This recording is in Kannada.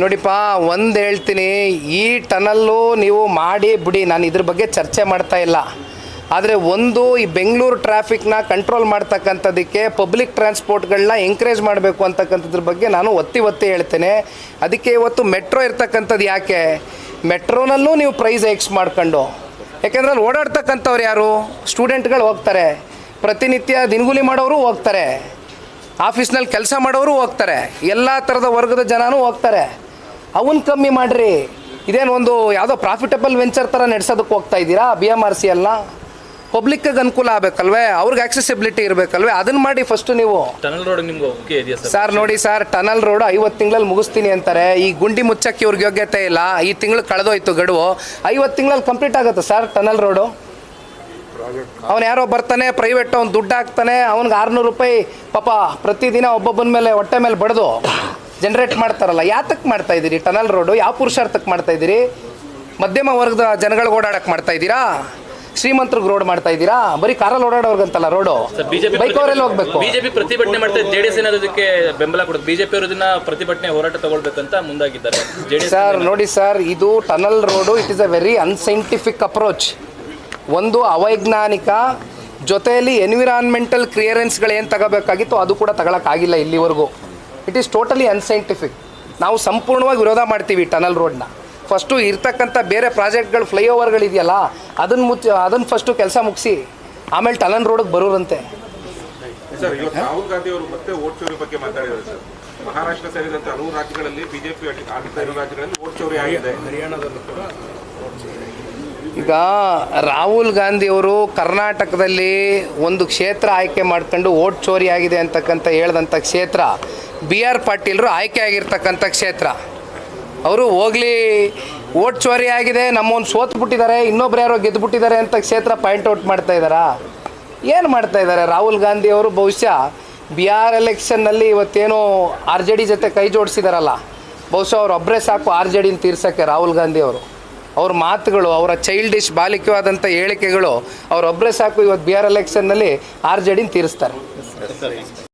ನೋಡಿಪ್ಪ, ಒಂದು ಹೇಳ್ತೀನಿ, ಈ ಟನಲ್ಲು ನೀವು ಮಾಡಿ ಬಿಡಿ, ನಾನು ಇದ್ರ ಬಗ್ಗೆ ಚರ್ಚೆ ಮಾಡ್ತಾ ಇಲ್ಲ. ಆದರೆ ಒಂದು ಈ ಬೆಂಗಳೂರು ಟ್ರಾಫಿಕ್ನ ಕಂಟ್ರೋಲ್ ಮಾಡ್ತಕ್ಕಂಥದ್ದಕ್ಕೆ ಪಬ್ಲಿಕ್ ಟ್ರಾನ್ಸ್ಪೋರ್ಟ್ಗಳನ್ನ ಎಂಕರೇಜ್ ಮಾಡಬೇಕು ಅಂತಕ್ಕಂಥದ್ರ ಬಗ್ಗೆ ನಾನು ಒತ್ತಿ ಒತ್ತಿ ಹೇಳ್ತೇನೆ. ಅದಕ್ಕೆ ಇವತ್ತು ಮೆಟ್ರೋ ಇರ್ತಕ್ಕಂಥದ್ದು ಯಾಕೆ? ಮೆಟ್ರೋನಲ್ಲೂ ನೀವು ಪ್ರೈಸ್ ಎಕ್ಸ್ ಮಾಡ್ಕೊಂಡು. ಯಾಕೆಂದ್ರೆ ಅಲ್ಲಿ ಓಡಾಡ್ತಕ್ಕಂಥವ್ರು ಯಾರು? ಸ್ಟೂಡೆಂಟ್ಗಳು ಹೋಗ್ತಾರೆ. ಪ್ರತಿನಿತ್ಯ ದಿನಗೂಲಿ ಮಾಡೋರು ಹೋಗ್ತಾರೆ. ಆಫೀಸ್ನಲ್ಲಿ ಕೆಲಸ ಮಾಡೋರು ಹೋಗ್ತಾರೆ. ಎಲ್ಲ ಥರದ ವರ್ಗದ ಜನನೂ ಹೋಗ್ತಾರೆ. ಅವನ್ನ ಕಮ್ಮಿ ಮಾಡಿರಿ. ಇದೇನು ಒಂದು ಯಾವುದೋ ಪ್ರಾಫಿಟಬಲ್ ವೆಂಚರ್ ಥರ ನಡೆಸೋದಕ್ಕೆ ಹೋಗ್ತಾ ಇದ್ದೀರಾ? ಬಿ ಎಂ ಆರ್ ಸಿ ಎಲ್ಲ ಪಬ್ಲಿಕ್ಕಿಗೆ ಅನುಕೂಲ ಆಗಬೇಕಲ್ವೇ? ಅವ್ರಿಗೆ ಆಕ್ಸೆಸಿಬಿಲಿಟಿ ಇರಬೇಕಲ್ವೇ? ಅದನ್ನು ಮಾಡಿ ಫಸ್ಟು ನೀವು. ಟನಲ್ ರೋಡ್ ನಿಮ್ಗೆ ಓಕೆ ಇದೆಯಾ ಸರ್ ಸರ್ ನೋಡಿ ಸರ್ ಟನಲ್ ರೋಡ್ ಐವತ್ತು ತಿಂಗಳಲ್ಲಿ ಮುಗಿಸ್ತೀನಿ ಅಂತಾರೆ. ಈ ಗುಂಡಿ ಮುಚ್ಚಕ್ಕೆ ಇವ್ರಿಗೆ ಯೋಗ್ಯತೆ ಇಲ್ಲ. ಈ ತಿಂಗಳು ಕಳೆದೋಯ್ತು ಗಡುವು. ಐವತ್ತು ತಿಂಗಳಲ್ಲಿ ಕಂಪ್ಲೀಟ್ ಆಗುತ್ತೆ ಸರ್ ಟನಲ್ ರೋಡು ಅವನು ಯಾರೋ ಬರ್ತಾನೆ ಪ್ರೈವೇಟ್ ಅವ್ನು ದುಡ್ಡು ಹಾಕ್ತಾನೆ ಅವ್ನಿಗೆ ಆರುನೂರು ರೂಪಾಯಿ ಪಾಪ ಪ್ರತಿದಿನ ಒಬ್ಬೊಬ್ಬನ ಮೇಲೆ ಹೊಟ್ಟೆ ಮೇಲೆ ಬಡ್ದು. ಜನ್ರೇಟ್ ಮಾಡ್ತಾರಲ್ಲ ಯಾತಕ್ಕೆ ಮಾಡ್ತಾ ಇದ್ದೀರಿ ಟನಲ್ ರೋಡು ಯಾವ ಪುರುಷಾರ್ಥಕ್ಕೆ ಮಾಡ್ತಾ ಇದ್ದೀರಿ ಮಧ್ಯಮ ವರ್ಗದ ಜನಗಳಿಗೆ ಓಡಾಡಕ್ಕೆ ಮಾಡ್ತಾ ಇದ್ದೀರಾ ಶ್ರೀಮಂತರಿಗೆ ರೋಡ್ ಮಾಡ್ತಾ ಇದ್ದೀರಾ ಬರೀ ಕಾರಲ್ಲಿ ಓಡಾಡೋರ್ಗಂತಲ್ಲ ರೋಡು ಬೈಕ್ ಅವರೆಲ್ಲ ಹೋಗ್ಬೇಕು. ಬಿಜೆಪಿ ಪ್ರತಿಭಟನೆ ಮಾಡ್ತಾರೆ ಜೆಡಿಎಸ್ ಏನಾದ್ರು ಬೆಂಬಲ ಕೊಡುತ್ತೆ? ಬಿಜೆಪಿ ಅವರು ಇದನ್ನ ಪ್ರತಿಭಟನೆ ಹೋರಾಟ ತಗೊಳ್ಬೇಕಂತ ಮುಂದಾಗಿದ್ದಾರೆ. ಸರ್ ನೋಡಿ ಸರ್ ಇದು tunnel road it is a very unscientific approach ಒಂದು ಅವೈಜ್ಞಾನಿಕ ಜೊತೆಯಲ್ಲಿ ಎನ್ವಿರಾನ್ಮೆಂಟಲ್ ಕ್ಲಿಯರೆನ್ಸ್ಗಳು ಏನು ತಗೋಬೇಕಾಗಿತ್ತು ಅದು ಕೂಡ ತಗೊಳಕ್ಕಾಗಿಲ್ಲ ಇಲ್ಲಿವರೆಗೂ. ಇಟ್ ಈಸ್ ಟೋಟಲಿ ಅನ್ಸೈಂಟಿಫಿಕ್ ನಾವು ಸಂಪೂರ್ಣವಾಗಿ ವಿರೋಧ ಮಾಡ್ತೀವಿ ಟನಲ್ ರೋಡ್ನ ಫಸ್ಟು ಇರ್ತಕ್ಕಂಥ ಬೇರೆ ಪ್ರಾಜೆಕ್ಟ್ಗಳು ಫ್ಲೈಓವರ್ಗಳಿದೆಯಲ್ಲ ಅದನ್ನು ಮುಚ್ಚ ಅದನ್ನು ಫಸ್ಟು ಕೆಲಸ ಮುಗಿಸಿ ಆಮೇಲೆ ಟನಲ್ ರೋಡಿಗೆ ಬರೋರಂತೆ. ಸರ್ ಇವತ್ತು ರಾಹುಲ್ ಗಾಂಧಿ ಅವರು ಮತ್ತೆ ಓಟ್ ಚೋರಿ ಬಗ್ಗೆ ಮಾತಾಡಿದ್ದಾರೆ ಸರ್ ಮಹಾರಾಷ್ಟ್ರ ಸೇರಿದಂತೆ ಹಲವು ರಾಜ್ಯಗಳಲ್ಲಿ ಬಿಜೆಪಿ ಆಡಳಿತ ಇರೋ ರಾಜ್ಯಗಳಲ್ಲಿ ಓಟ್ ಚೋರಿ ಆಗಿದೆ. ಈಗ ರಾಹುಲ್ ಗಾಂಧಿಯವರು ಕರ್ನಾಟಕದಲ್ಲಿ ಒಂದು ಕ್ಷೇತ್ರ ಆಯ್ಕೆ ಮಾಡ್ಕೊಂಡು ಓಟ್ ಚೋರಿ ಆಗಿದೆ ಅಂತಕ್ಕಂಥ ಹೇಳ್ದಂಥ ಕ್ಷೇತ್ರ ಬಿ ಆರ್ ಪಾಟೀಲರು ಆಯ್ಕೆ ಆಗಿರ್ತಕ್ಕಂಥ ಕ್ಷೇತ್ರ. ಅವರು ಹೋಗ್ಲಿ, ಓಟ್ ಚೋರಿ ಆಗಿದೆ, ನಮ್ಮೊಂದು ಸೋತು ಬಿಟ್ಟಿದ್ದಾರೆ, ಇನ್ನೊಬ್ರು ಯಾರೋ ಗೆದ್ದುಬಿಟ್ಟಿದ್ದಾರೆ ಅಂತ ಕ್ಷೇತ್ರ ಪಾಯಿಂಟ್ ಔಟ್ ಮಾಡ್ತಾ ಇದ್ದಾರಾ? ಏನು ಮಾಡ್ತಾ ಇದ್ದಾರೆ? ರಾಹುಲ್ ಗಾಂಧಿ ಅವರು ಬಹುಶಃ ಬಿ ಆರ್ ಎಲೆಕ್ಷನ್ನಲ್ಲಿ ಇವತ್ತೇನೋ ಆರ್ ಜೆ ಡಿ ಜೊತೆ ಕೈ ಜೋಡಿಸಿದಾರಲ್ಲ. ಬಹುಶಃ ಅವ್ರು ಒಬ್ಬರೇ ಸಾಕು ಆರ್ ಜೆ ಡಿನ ತೀರ್ಸೋಕ್ಕೆ ರಾಹುಲ್ ಗಾಂಧಿ ಅವರು. ಅವ್ರ ಮಾತುಗಳು, ಅವರ ಚೈಲ್ಡಿಶ್ ಬಾಲಿಕವಾದಂಥ ಹೇಳಿಕೆಗಳು ಅವರೊಬ್ಬರೇ ಸಾಕು ಇವತ್ತು ಬಿ ಆರ್ ಎಲೆಕ್ಷನ್ನಲ್ಲಿ ಆರ್ ಜೆ ಡಿನ ತೀರಿಸ್ತಾರೆ.